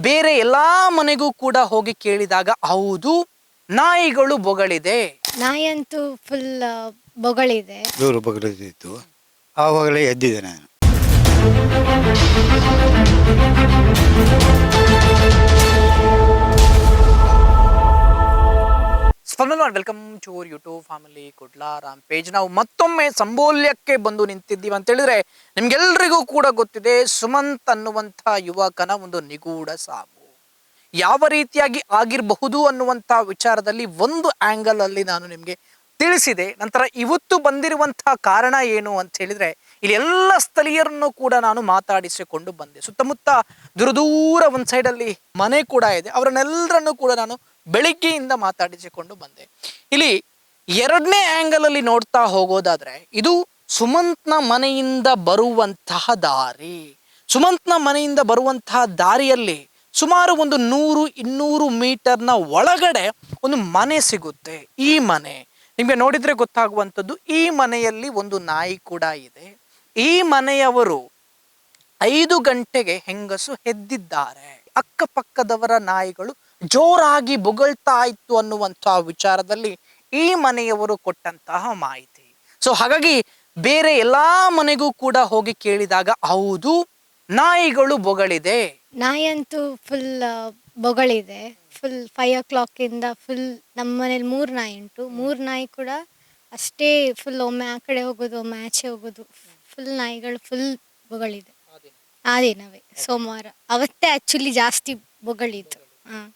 ಬೇರೆ ಎಲ್ಲ ಮನೆಗೂ ಕೂಡ ಹೋಗಿ ಕೇಳಿದಾಗ ಹೌದು ನಾಯಿಗಳು ಬೊಗಳಿದೆ. ನಾಯಿ ಅಂತೂ ಫುಲ್ ಬೊಗಳಿದೆ. ದೂರ ಬಗ್ಗದಿತ್ತು ಆವಾಗಲೇ ಎದ್ದಿದೆ ನಾನು. Spandana welcome to our YouTube family ಕುಡ್ಲಾರಾಮ್ page ನಾವು ಮತ್ತೊಮ್ಮೆ ಸಂಬೋಲ್ಯಕ್ಕೆ ಬಂದು ನಿಂತಿದ್ದೀವಿ ಅಂತ ಹೇಳಿದ್ರೆ, ನಿಮ್ಗೆಲ್ರಿಗೂ ಕೂಡ ಗೊತ್ತಿದೆ, ಸುಮಂತ್ ಅನ್ನುವಂಥ ಯುವಕನ ಒಂದು ನಿಗೂಢ ಸಾವು. ಯಾವ ರೀತಿಯಾಗಿ ಆಗಿರಬಹುದು ಅನ್ನುವಂಥ ವಿಚಾರದಲ್ಲಿ ಒಂದು ಆ್ಯಂಗಲ್ ಅಲ್ಲಿ ನಾನು ನಿಮಗೆ ತಿಳಿಸಿದೆ. ನಂತರ ಇವತ್ತು ಬಂದಿರುವಂತಹ ಕಾರಣ ಏನು ಅಂತ ಹೇಳಿದ್ರೆ, ಇಲ್ಲಿ ಎಲ್ಲ ಸ್ಥಳೀಯರನ್ನು ಕೂಡ ನಾನು ಮಾತಾಡಿಸಿಕೊಂಡು ಬಂದೆ. ಸುತ್ತಮುತ್ತ ದೂರದೂರ ದೂರ ಒಂದು ಸೈಡಲ್ಲಿ ಮನೆ ಕೂಡ ಇದೆ. ಅವರನ್ನೆಲ್ಲರನ್ನು ಕೂಡ ನಾನು ಬೆಳಿಗ್ಗೆಯಿಂದ ಮಾತಾಡಿಸಿಕೊಂಡು ಬಂದೆ. ಇಲ್ಲಿ ಎರಡನೇ ಆಂಗಲ್ ಅಲ್ಲಿ ನೋಡ್ತಾ ಹೋಗೋದಾದ್ರೆ, ಇದು ಸುಮಂತ್ನ ಮನೆಯಿಂದ ಬರುವಂತಹ ದಾರಿ. ಸುಮಂತ್ನ ಮನೆಯಿಂದ ಬರುವಂತಹ ದಾರಿಯಲ್ಲಿ ಸುಮಾರು ಒಂದು ನೂರು, ಇನ್ನೂರು ಮೀಟರ್ನ ಒಳಗಡೆ ಒಂದು ಮನೆ ಸಿಗುತ್ತೆ. ಈ ಮನೆ. ನಿಮಗೆ ನೋಡಿದರೆ ಗೊತ್ತಾಗುವಂಥದ್ದು, ಈ ಮನೆಯಲ್ಲಿ ಒಂದು ನಾಯಿ ಕೂಡ ಇದೆ. ಈ ಮನೆಯವರು ಐದು ಗಂಟೆಗೆ ಹೆಂಗಸು ಹೆದ್ದಿದ್ದಾರೆ ಅಕ್ಕಪಕ್ಕದವರ ನಾಯಿಗಳು ಜೋರಾಗಿ ಬೊಗಳ್ತಾ ಇತ್ತು ಅನ್ನುವಂತಹ ವಿಚಾರದಲ್ಲಿ ಈ ಮನೆಯವರು ಕೊಟ್ಟಂತಹ ಮಾಹಿತಿ. ಸೊ ಹಾಗಾಗಿ ಬೇರೆ ಎಲ್ಲಾ ಮನೆಗೂ ಕೂಡ ಹೋಗಿ ಕೇಳಿದಾಗ ಹೌದು ನಾಯಿಗಳು ಬೊಗಳಿದೆ. ನಾಯಿ ಅಂತೂ ಫುಲ್ ಬೊಗಳಿದೆ. ಫುಲ್ ಫೈವ್ ಓ ಕ್ಲಾಕಿಂದ ಫುಲ್ ನಮ್ಮ ಮನೇಲಿ ಮೂರು ನಾಯಿ ಉಂಟು. ಮೂರು ನಾಯಿ ಕೂಡ ಅಷ್ಟೇ ಫುಲ್ ಒಮ್ಮೆ ಆ ಕಡೆ ಹೋಗೋದು ಒಮ್ಮೆ ಆಚೆ ಹೋಗೋದು. ಫುಲ್ ನಾಯಿಗಳು ಫುಲ್ ಬೊಗಳಿದೆ. ಆ ದಿನವೇ ಸೋಮವಾರ. ಅವತ್ತೇ ಆಕ್ಚುಲಿ ಜಾಸ್ತಿ ಬೊಗಳಿದ್ದು. ಹಾಂ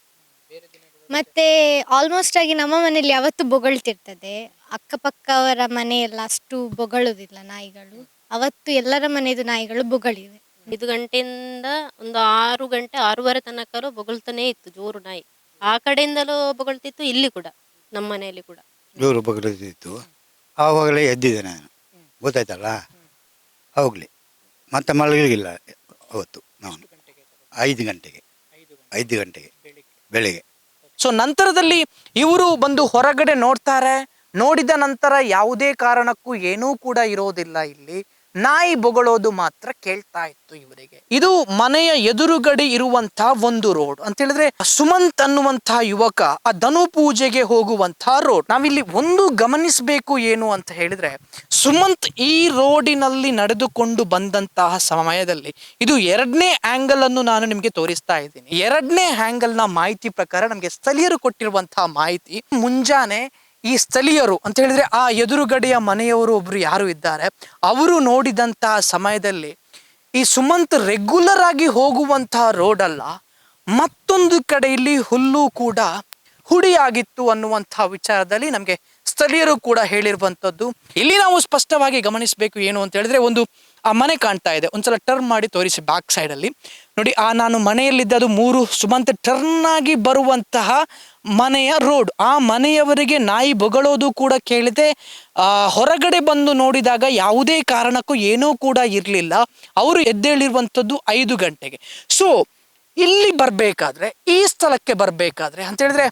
ಮತ್ತೆ ಆಲ್ಮೋಸ್ಟ್ ಆಗಿ ನಮ್ಮ ಮನೆಯಲ್ಲಿ ಅವತ್ತು ಬೊಗಳ್ತಿರ್ತದೆ. ಅಕ್ಕಪಕ್ಕವರ ಮನೆಯೆಲ್ಲ ಅಷ್ಟು ಬೊಗಳುವುದಿಲ್ಲ ನಾಯಿಗಳು. ಅವತ್ತು ಎಲ್ಲರ ಮನೆಯದು ನಾಯಿಗಳು ಬೊಗಳಿವೆ. ಐದು ಗಂಟೆಯಿಂದ ಒಂದು ಆರು ಗಂಟೆ ಆರೂವರೆ ತನಕಲೂ ಬೊಗಳ್ತಾನೆ ಇತ್ತು ಜೋರು ನಾಯಿ. ಆ ಕಡೆಯಿಂದಲೂ ಬೊಗಳ್ತಿತ್ತು ಇಲ್ಲಿ ಕೂಡ ನಮ್ಮ ಮನೆಯಲ್ಲಿ ಕೂಡ. ಜೋರು ಬೊಗಳಿತ್ತು ಆವಾಗಲೇ ಎದ್ದಿದೆ ನಾನು. ಗೊತ್ತಾಯ್ತಲ್ಲ? ಹೋಗ್ಲಿ. ಮತ್ತೆ ಮಲಗಲಿಲ್ಲ ಅವತ್ತು ನಾನು. ಐದು ಗಂಟೆಗೆ. ಐದು ಗಂಟೆಗೆ. ಬೆಳಿಗ್ಗೆ. ಸೊ ನಂತರದಲ್ಲಿ ಇವರು ಬಂದು ಹೊರಗಡೆ ನೋಡ್ತಾರೆ. ನೋಡಿದ ನಂತರ ಯಾವುದೇ ಕಾರಣಕ್ಕೂ ಏನೂ ಕೂಡ ಇರೋದಿಲ್ಲ ಇಲ್ಲಿ. ನಾಯಿ ಬೊಗಳೋದು ಮಾತ್ರ ಕೇಳ್ತಾ ಇತ್ತು ಇವರಿಗೆ. ಇದು ಮನೆಯ ಎದುರುಗಡೆ ಇರುವಂತಹ ಒಂದು ರೋಡ್. ಅಂತ ಹೇಳಿದ್ರೆ ಸುಮಂತ್ ಅನ್ನುವಂತಹ ಯುವಕ ಆ ಧನು ಪೂಜೆಗೆ ಹೋಗುವಂತಹ ರೋಡ್. ನಾವಿಲ್ಲಿ ಒಂದು ಗಮನಿಸಬೇಕು ಏನು ಅಂತ ಹೇಳಿದ್ರೆ ಸುಮಂತ್ ಈ ರೋಡಿನಲ್ಲಿ ನಡೆದುಕೊಂಡು ಬಂದಂತಹ ಸಮಯದಲ್ಲಿ ಇದು ಎರಡನೇ ಆಂಗಲ್ ಅನ್ನು ನಾನು ನಿಮಗೆ ತೋರಿಸ್ತಾ ಇದ್ದೀನಿ. ಎರಡನೇ ಆಂಗಲ್ನ ಮಾಹಿತಿ ಪ್ರಕಾರ ನಮಗೆ ಸ್ಥಳೀಯರು ಕೊಟ್ಟಿರುವಂತಹ ಮಾಹಿತಿ ಮುಂಜಾನೆ ಈ ಸ್ಥಳೀಯರು ಅಂತ ಹೇಳಿದ್ರೆ ಆ ಎದುರುಗಡೆಯ ಮನೆಯವರು ಒಬ್ರು ಯಾರು ಇದ್ದಾರೆ, ಅವರು ನೋಡಿದಂತಹ ಸಮಯದಲ್ಲಿ ಈ ಸುಮಂತ್ ರೆಗ್ಯುಲರ್ ಆಗಿ ಹೋಗುವಂತಹ ರೋಡ್ ಅಲ್ಲ, ಮತ್ತೊಂದು ಕಡೆಯಲ್ಲಿ ಹುಲ್ಲು ಕೂಡ ಹುಡಿಯಾಗಿತ್ತು ಅನ್ನುವಂತಹ ವಿಚಾರದಲ್ಲಿ ನಮಗೆ ಸ್ಥಳೀಯರು ಕೂಡ ಹೇಳಿರುವಂಥದ್ದು. ಇಲ್ಲಿ ನಾವು ಸ್ಪಷ್ಟವಾಗಿ ಗಮನಿಸಬೇಕು ಏನು ಅಂತ ಹೇಳಿದ್ರೆ ಒಂದು ಆ ಮನೆ ಕಾಣ್ತಾ ಇದೆ. ಒಂದ್ಸಲ ಟರ್ನ್ ಮಾಡಿ ತೋರಿಸಿ ಬ್ಯಾಕ್ ಸೈಡಲ್ಲಿ ನೋಡಿ, ಆ ನಾನು ಮನೆಯಲ್ಲಿದ್ದದು ಮೂರು ಸುಮಂತ್ ಟರ್ನ್ ಆಗಿ ಬರುವಂತಹ ಮನೆಯ ರೋಡ್ ಆ ಮನೆಯವರಿಗೆ ನಾಯಿ ಬೊಗಳೋದು ಕೂಡ ಕೇಳಿದೆ. ಹೊರಗಡೆ ಬಂದು ನೋಡಿದಾಗ ಯಾವುದೇ ಕಾರಣಕ್ಕೂ ಏನೂ ಕೂಡ ಇರಲಿಲ್ಲ. ಅವರು ಎದ್ದೇಳಿರುವಂಥದ್ದು ಐದು ಗಂಟೆಗೆ. ಸೊ ಇಲ್ಲಿ ಬರಬೇಕಾದ್ರೆ, ಈ ಸ್ಥಳಕ್ಕೆ ಬರಬೇಕಾದ್ರೆ ಅಂತ ಹೇಳಿದ್ರೆ,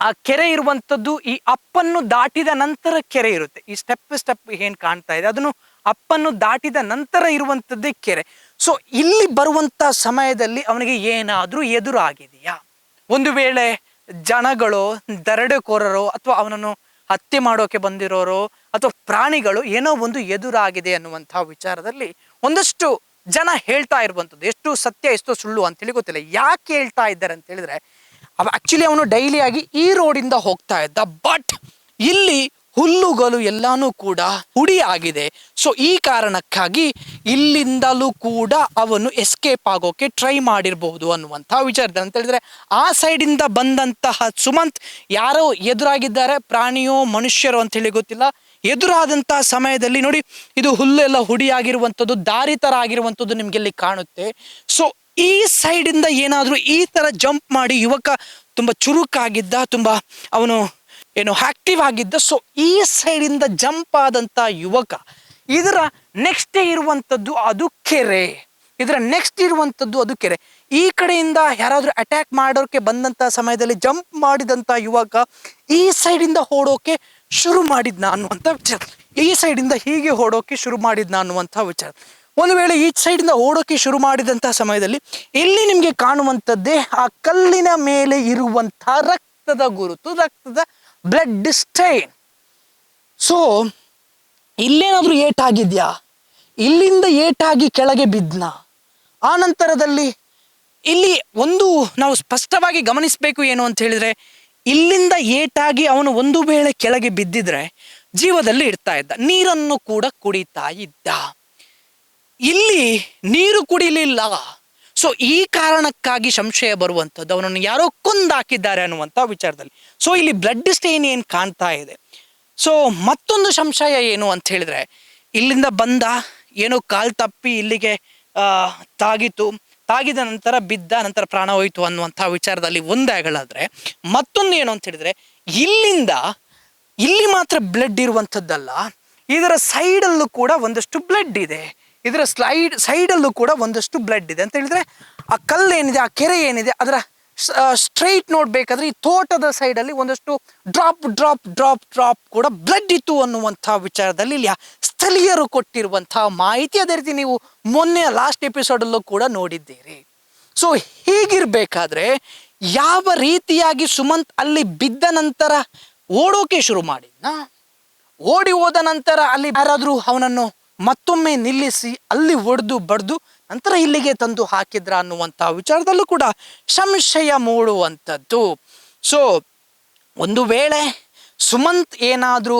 ಆ ಕೆರೆ ಇರುವಂಥದ್ದು ಈ ಅಪ್ಪನ್ನು ದಾಟಿದ ನಂತರ ಕೆರೆ ಇರುತ್ತೆ. ಈ ಸ್ಟೆಪ್ ಸ್ಟೆಪ್ ಏನು ಕಾಣ್ತಾ ಇದೆ. ಅದನ್ನು ಅಪ್ಪನ್ನು ದಾಟಿದ ನಂತರ ಇರುವಂಥದ್ದೇ ಕೆರೆ. ಸೊ ಇಲ್ಲಿ ಬರುವಂಥ ಸಮಯದಲ್ಲಿ ಅವನಿಗೆ ಏನಾದರೂ ಎದುರಾಗಿದೆಯಾ? ಒಂದು ವೇಳೆ ಜನಗಳು, ದರಡೆಕೋರರು ಅಥವಾ ಅವನನ್ನು ಹತ್ಯೆ ಮಾಡೋಕೆ ಬಂದಿರೋರು ಅಥವಾ ಪ್ರಾಣಿಗಳು ಏನೋ ಒಂದು ಎದುರಾಗಿದೆ ಅನ್ನುವಂಥ ವಿಚಾರದಲ್ಲಿ ಒಂದಷ್ಟು ಜನ ಹೇಳ್ತಾ ಇರುವಂಥದ್ದು. ಎಷ್ಟು ಸತ್ಯ, ಎಷ್ಟು ಸುಳ್ಳು ಅಂತೇಳಿ ಗೊತ್ತಿಲ್ಲ. ಯಾಕೆ ಹೇಳ್ತಾ ಇದ್ದಾರೆ ಅಂತ ಹೇಳಿದ್ರೆ ಆಕ್ಚುಲಿ ಅವನು ಡೈಲಿ ಆಗಿ ಈ ರೋಡಿಂದ ಹೋಗ್ತಾ ಇದ್ದ. ಬಟ್ ಇಲ್ಲಿ ಹುಲ್ಲುಗಳು ಎಲ್ಲಾನು ಕೂಡ ಹುಡಿ ಆಗಿದೆ ಸೊ ಈ ಕಾರಣಕ್ಕಾಗಿ ಇಲ್ಲಿಂದಲೂ ಕೂಡ ಅವನು ಎಸ್ಕೇಪ್ ಆಗೋಕೆ ಟ್ರೈ ಮಾಡಿರಬಹುದು ಅನ್ನುವಂತಹ ವಿಚಾರ ಅಂತ ಹೇಳಿದ್ರೆ, ಆ ಸೈಡಿಂದ ಬಂದಂತಹ ಸುಮಂತ್ ಯಾರೋ ಎದುರಾಗಿದ್ದಾರೆ, ಪ್ರಾಣಿಯೋ ಮನುಷ್ಯರೋ ಅಂತ ಹೇಳಿ ಗೊತ್ತಿಲ್ಲ. ಎದುರಾದಂತಹ ಸಮಯದಲ್ಲಿ ನೋಡಿ, ಇದು ಹುಲ್ಲೆಲ್ಲ ಹುಡಿಯಾಗಿರುವಂಥದ್ದು, ದಾರಿ ತರ ಆಗಿರುವಂಥದ್ದು ನಿಮ್ಗೆ ಇಲ್ಲಿ ಕಾಣುತ್ತೆ. ಸೊ ಈ ಸೈಡಿಂದ ಏನಾದರೂ ಈ ತರ ಜಂಪ್ ಮಾಡಿ ಯುವಕ ತುಂಬಾ ಚುರುಕಾಗಿದ್ದ, ತುಂಬಾ ಅವನು ಏನು ಆಕ್ಟಿವ್ ಆಗಿದ್ದ ಸೊ ಈ ಸೈಡಿಂದ ಜಂಪ್ ಆದಂತ ಯುವಕ, ಇದರ ನೆಕ್ಸ್ಟ್ ಇರುವಂಥದ್ದು ಅದು ಕೆರೆ. ಇದರ ನೆಕ್ಸ್ಟ್ ಇರುವಂಥದ್ದು ಅದು ಕೆರೆ. ಈ ಕಡೆಯಿಂದ ಯಾರಾದರೂ ಅಟ್ಯಾಕ್ ಮಾಡೋಕೆ ಬಂದಂತ ಸಮಯದಲ್ಲಿ ಜಂಪ್ ಮಾಡಿದಂತ ಯುವಕ, ಈ ಸೈಡಿಂದ ಓಡೋಕೆ ಶುರು ಮಾಡಿದ್ನ ಅನ್ನುವಂಥ ವಿಚಾರ. ಈ ಸೈಡಿಂದ ಹೀಗೆ ಓಡೋಕೆ ಶುರು ಮಾಡಿದ್ನ ಅನ್ನುವಂಥ ವಿಚಾರ. ಒಂದು ವೇಳೆ ಈ ಸೈಡಿಂದ ಓಡೋಕೆ ಶುರು ಮಾಡಿದಂಥ ಸಮಯದಲ್ಲಿ ಇಲ್ಲಿ ನಿಮಗೆ ಕಾಣುವಂಥದ್ದೇ ಆ ಕಲ್ಲಿನ ಮೇಲೆ ಇರುವಂಥ ರಕ್ತದ ಗುರುತು, ರಕ್ತದ ಬ್ಲಡ್ ಸ್ಟೈನ್ ಸೊ ಇಲ್ಲೇನಾದರೂ ಏಟಾಗಿದ್ಯಾ? ಇಲ್ಲಿಂದ ಏಟಾಗಿ ಕೆಳಗೆ ಬಿದ್ನ? ಆ ನಂತರದಲ್ಲಿ ಇಲ್ಲಿ ಒಂದು ನಾವು ಸ್ಪಷ್ಟವಾಗಿ ಗಮನಿಸಬೇಕು ಏನು ಅಂತ ಹೇಳಿದ್ರೆ, ಇಲ್ಲಿಂದ ಏಟಾಗಿ ಅವನು ಒಂದು ವೇಳೆ ಕೆಳಗೆ ಬಿದ್ದಿದ್ರೆ ಜೀವದಲ್ಲಿ ಇಡ್ತಾ ಇದ್ದ. ನೀರನ್ನು ಕೂಡ ಕುಡಿತಾ ಇದ್ದ. ಇಲ್ಲಿ ನೀರು ಕುಡಿಲಿಲ್ಲ. ಸೊ ಈ ಕಾರಣಕ್ಕಾಗಿ ಸಂಶಯ ಬರುವಂಥದ್ದು, ಅವನನ್ನು ಯಾರೋ ಕೊಂದಾಕಿದ್ದಾರೆ ಅನ್ನುವಂಥ ವಿಚಾರದಲ್ಲಿ. ಸೊ ಇಲ್ಲಿ ಬ್ಲಡ್ ಸ್ಟೇನ್ ಏನು ಕಾಣ್ತಾ ಇದೆ? ಸೊ ಮತ್ತೊಂದು ಸಂಶಯ ಏನು ಅಂತ ಹೇಳಿದ್ರೆ, ಇಲ್ಲಿಂದ ಬಂದ ಏನೋ ಕಾಲು ತಪ್ಪಿ ಇಲ್ಲಿಗೆ ತಾಗಿತು. ತಾಗಿದ ನಂತರ ಬಿದ್ದ ನಂತರ ಪ್ರಾಣ ಹೋಯಿತು ಅನ್ನುವಂಥ ವಿಚಾರದಲ್ಲಿ ಒಂದಾಗಳಾದ್ರೆ ಮತ್ತೊಂದು ಏನು ಅಂತ ಹೇಳಿದ್ರೆ, ಇಲ್ಲಿಂದ, ಇಲ್ಲಿ ಮಾತ್ರ ಬ್ಲಡ್ ಇರುವಂಥದ್ದಲ್ಲ, ಇದರ ಸೈಡಲ್ಲೂ ಕೂಡ ಒಂದಷ್ಟು ಬ್ಲಡ್ ಇದೆ. ಇದರ ಸ್ಲೈಡ್ ಸೈಡಲ್ಲೂ ಕೂಡ ಒಂದಷ್ಟು ಬ್ಲಡ್ ಇದೆ. ಅಂತ ಹೇಳಿದ್ರೆ ಆ ಕಲ್ಲು ಏನಿದೆ, ಆ ಕೆರೆ ಏನಿದೆ, ಅದರ ಸ್ಟ್ರೈಟ್ ನೋಡ್ಬೇಕಾದ್ರೆ ಈ ತೋಟದ ಸೈಡಲ್ಲಿ ಒಂದಷ್ಟು ಡ್ರಾಪ್ ಡ್ರಾಪ್ ಡ್ರಾಪ್ ಡ್ರಾಪ್ ಕೂಡ ಬ್ಲಡ್ ಇತ್ತು ಅನ್ನುವಂಥ ವಿಚಾರದಲ್ಲಿ ಇಲ್ಲಿ ಸ್ಥಳೀಯರು ಕೊಟ್ಟಿರುವಂತಹ ಮಾಹಿತಿ. ಅದೇ ರೀತಿ ನೀವು ಮೊನ್ನೆ ಲಾಸ್ಟ್ ಎಪಿಸೋಡಲ್ಲೂ ಕೂಡ ನೋಡಿದ್ದೀರಿ. ಸೊ ಹೀಗಿರಬೇಕಾದ್ರೆ ಯಾವ ರೀತಿಯಾಗಿ ಸುಮಂತ್ ಅಲ್ಲಿ ಬಿದ್ದ ನಂತರ ಓಡೋಕೆ ಶುರು ಮಾಡಿದ್ನ? ಓಡಿ ಹೋದ ನಂತರ ಅಲ್ಲಿ ಯಾರಾದರೂ ಅವನನ್ನು ಮತ್ತೊಮ್ಮೆ ನಿಲ್ಲಿಸಿ ಅಲ್ಲಿ ಒಡೆದು ಬಡ್ದು ನಂತರ ಇಲ್ಲಿಗೆ ತಂದು ಹಾಕಿದ್ರ ಅನ್ನುವಂಥ ವಿಚಾರದಲ್ಲೂ ಕೂಡ ಸಂಶಯ ಮೂಡುವಂಥದ್ದು. ಸೊ ಒಂದು ವೇಳೆ ಸುಮಂತ್ ಏನಾದರೂ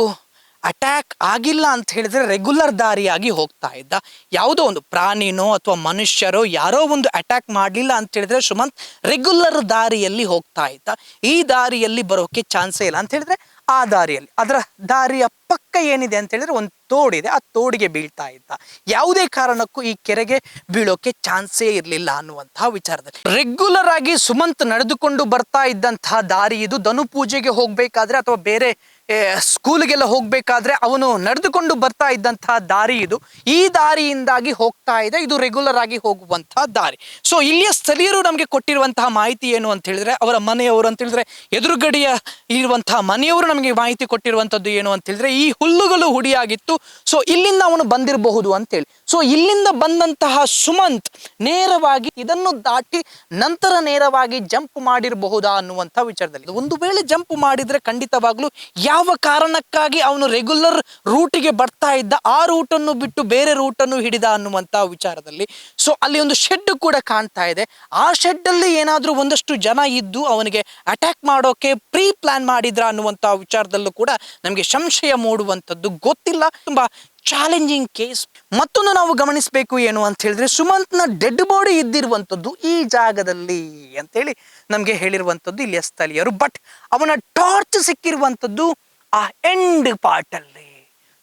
ಅಟ್ಯಾಕ್ ಆಗಿಲ್ಲ ಅಂತ ಹೇಳಿದ್ರೆ ರೆಗ್ಯುಲರ್ ದಾರಿಯಾಗಿ ಹೋಗ್ತಾ ಇದ್ದ. ಯಾವುದೋ ಒಂದು ಪ್ರಾಣಿನೋ ಅಥವಾ ಮನುಷ್ಯರೋ ಯಾರೋ ಒಂದು ಅಟ್ಯಾಕ್ ಮಾಡಲಿಲ್ಲ ಅಂತ ಹೇಳಿದ್ರೆ ಸುಮಂತ್ ರೆಗ್ಯುಲರ್ ದಾರಿಯಲ್ಲಿ ಹೋಗ್ತಾ ಇದ್ದ. ಈ ದಾರಿಯಲ್ಲಿ ಬರೋಕೆ ಚಾನ್ಸೇ ಇಲ್ಲ ಅಂತ ಹೇಳಿದ್ರೆ ಆ ದಾರಿಯಲ್ಲಿ. ಅದರ ದಾರಿಯ ಪಕ್ಕ ಏನಿದೆ ಅಂತ ಹೇಳಿದ್ರೆ ಒಂದು ತೋಡಿದೆ. ಆ ತೋಡಿಗೆ ಬೀಳ್ತಾ ಇದ್ದ. ಯಾವುದೇ ಕಾರಣಕ್ಕೂ ಈ ಕೆರೆಗೆ ಬೀಳೋಕೆ ಚಾನ್ಸೇ ಇರಲಿಲ್ಲ ಅನ್ನುವಂತಹ ವಿಚಾರದಲ್ಲಿ. ರೆಗ್ಯುಲರ್ ಆಗಿ ಸುಮಂತ್ ನಡೆದುಕೊಂಡು ಬರ್ತಾ ಇದ್ದಂತಹ ದಾರಿ ಇದು. ಧನು ಪೂಜೆಗೆ ಹೋಗ್ಬೇಕಾದ್ರೆ ಅಥವಾ ಬೇರೆ ಸ್ಕೂಲಿಗೆಲ್ಲ ಹೋಗಬೇಕಾದ್ರೆ ಅವನು ನಡೆದುಕೊಂಡು ಬರ್ತಾ ಇದ್ದಂತಹ ದಾರಿ ಇದು. ಈ ದಾರಿಯಿಂದಾಗಿ ಹೋಗ್ತಾ ಇದೆ. ಇದು ರೆಗ್ಯುಲರ್ ಆಗಿ ಹೋಗುವಂತಹ ದಾರಿ. ಸೊ ಇಲ್ಲಿಯ ಸ್ಥಳೀಯರು ನಮಗೆ ಕೊಟ್ಟಿರುವಂತಹ ಮಾಹಿತಿ ಏನು ಅಂತ ಹೇಳಿದ್ರೆ, ಅವರ ಮನೆಯವರು ಅಂತ ಹೇಳಿದ್ರೆ, ಎದುರುಗಡೆಯ ಇರುವಂತಹ ಮನೆಯವರು ನಮಗೆ ಮಾಹಿತಿ ಕೊಟ್ಟಿರುವಂತದ್ದು ಏನು ಅಂತ ಹೇಳಿದ್ರೆ, ಈ ಹುಲ್ಲುಗಳು ಹುಡಿಯಾಗಿತ್ತು. ಸೊ ಇಲ್ಲಿಂದ ಅವನು ಬಂದಿರಬಹುದು ಅಂತೇಳಿ ಸೊ ಇಲ್ಲಿಂದ ಬಂದಂತಹ ಸುಮಂತ್ ನೇರವಾಗಿ ಇದನ್ನು ದಾಟಿ ನಂತರ ನೇರವಾಗಿ ಜಂಪ್ ಮಾಡಿರಬಹುದಾ ಅನ್ನುವಂಥ ವಿಚಾರದಲ್ಲಿ. ಒಂದು ವೇಳೆ ಜಂಪ್ ಮಾಡಿದ್ರೆ ಖಂಡಿತವಾಗ್ಲೂ ಯಾವ ಕಾರಣಕ್ಕಾಗಿ ಅವನು ರೆಗ್ಯುಲರ್ ರೂಟಿಗೆ ಬರ್ತಾ ಇದ್ದ ಆ ರೂಟನ್ನು ಬಿಟ್ಟು ಬೇರೆ ರೂಟನ್ನು ಹಿಡಿದ ಅನ್ನುವಂಥ ವಿಚಾರದಲ್ಲಿ. ಸೊ ಅಲ್ಲಿ ಒಂದು ಶೆಡ್ ಕೂಡ ಕಾಣ್ತಾ ಇದೆ. ಆ ಶೆಡ್ ಅಲ್ಲಿ ಏನಾದರೂ ಒಂದಷ್ಟು ಜನ ಇದ್ದು ಅವನಿಗೆ ಅಟ್ಯಾಕ್ ಮಾಡೋಕೆ ಪ್ರೀ ಪ್ಲಾನ್ ಮಾಡಿದ್ರ ಅನ್ನುವಂಥ ವಿಚಾರದಲ್ಲೂ ಕೂಡ ನಮಗೆ ಸಂಶಯ ಮೂಡುವಂಥದ್ದು ಗೊತ್ತಿಲ್ಲ. ತುಂಬಾ ಚಾಲೆಂಜಿಂಗ್ ಕೇಸ್ ಮತ್ತೊಂದು ನಾವು ಗಮನಿಸಬೇಕು ಏನು ಅಂತ ಹೇಳಿದ್ರೆ ಸುಮಂತ್ನ ಡೆಡ್ ಬಾಡಿ ಇದ್ದಿರುವಂಥದ್ದು ಈ ಜಾಗದಲ್ಲಿ ಅಂತೇಳಿ ನಮಗೆ ಹೇಳಿರುವಂಥದ್ದು ಇಲ್ಲಿಯ ಸ್ಥಳೀಯರು. ಬಟ್ ಅವನ ಟಾರ್ಚ್ ಸಿಕ್ಕಿರುವಂಥದ್ದು ಆ ಎಂಡ್ ಪಾರ್ಟಲ್ಲಿ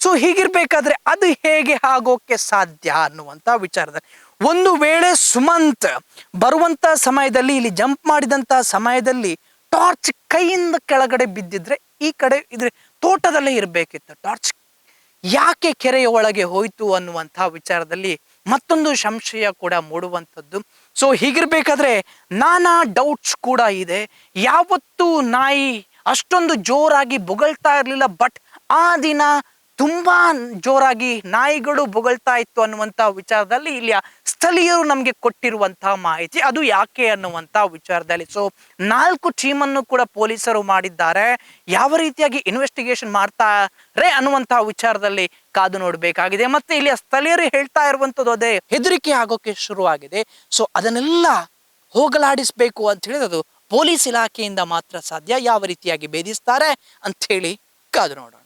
ಸೊ ಹೀಗಿರ್ಬೇಕಾದ್ರೆ ಅದು ಹೇಗೆ ಆಗೋಕೆ ಸಾಧ್ಯ ಅನ್ನುವಂಥ ವಿಚಾರದಲ್ಲಿ. ಒಂದು ವೇಳೆ ಸುಮಂತ್ ಬರುವಂತ ಸಮಯದಲ್ಲಿ ಇಲ್ಲಿ ಜಂಪ್ ಮಾಡಿದಂತ ಸಮಯದಲ್ಲಿ ಟಾರ್ಚ್ ಕೈಯಿಂದ ಕೆಳಗಡೆ ಬಿದ್ದಿದ್ರೆ ಈ ಕಡೆ ಇದ್ರೆ ತೋಟದಲ್ಲೇ ಇರಬೇಕಿತ್ತು. ಟಾರ್ಚ್ ಯಾಕೆ ಕೆರೆಯ ಒಳಗೆ ಹೋಯಿತು ಅನ್ನುವಂಥ ವಿಚಾರದಲ್ಲಿ ಮತ್ತೊಂದು ಸಂಶಯ ಕೂಡ ಮೂಡುವಂಥದ್ದು. ಸೊ ಹೀಗಿರ್ಬೇಕಾದ್ರೆ ನಾನಾ ಡೌಟ್ಸ್ ಕೂಡ ಇದೆ. ಯಾವತ್ತೂ ನಾಯಿ ಅಷ್ಟೊಂದು ಜೋರಾಗಿ ಬೊಗಳ್ತಾ ಇರಲಿಲ್ಲ ಬಟ್ ಆ ದಿನ ತುಂಬಾ ಜೋರಾಗಿ ನಾಯಿಗಳು ಬೊಗಳ್ತಾ ಇತ್ತು ಅನ್ನುವಂಥ ವಿಚಾರದಲ್ಲಿ ಇಲ್ಲಿಯ ಸ್ಥಳೀಯರು ನಮಗೆ ಕೊಟ್ಟಿರುವಂತಹ ಮಾಹಿತಿ. ಅದು ಯಾಕೆ ಅನ್ನುವಂಥ ವಿಚಾರದಲ್ಲಿ. ಸೊ ನಾಲ್ಕು ಟೀಮನ್ನು ಕೂಡ ಪೊಲೀಸರು ಮಾಡಿದ್ದಾರೆ. ಯಾವ ರೀತಿಯಾಗಿ ಇನ್ವೆಸ್ಟಿಗೇಷನ್ ಮಾಡ್ತಾರೆ ಅನ್ನುವಂತಹ ವಿಚಾರದಲ್ಲಿ ಕಾದು ನೋಡಬೇಕಾಗಿದೆ. ಮತ್ತೆ ಇಲ್ಲಿಯ ಸ್ಥಳೀಯರು ಹೇಳ್ತಾ ಇರುವಂಥದ್ದು ಅದೇ ಹೆದರಿಕೆ ಆಗೋಕೆ ಶುರುವಾಗಿದೆ. ಸೊ ಅದನ್ನೆಲ್ಲ ಹೋಗಲಾಡಿಸ್ಬೇಕು ಅಂತ ಹೇಳಿದ್ರೆ ಅದು ಪೊಲೀಸ್ ಇಲಾಖೆಯಿಂದ ಮಾತ್ರ ಸಾಧ್ಯ. ಯಾವ ರೀತಿಯಾಗಿ ಭೇದಿಸ್ತಾರೆ ಅಂತ ಹೇಳಿ ಕಾದು ನೋಡೋಣ.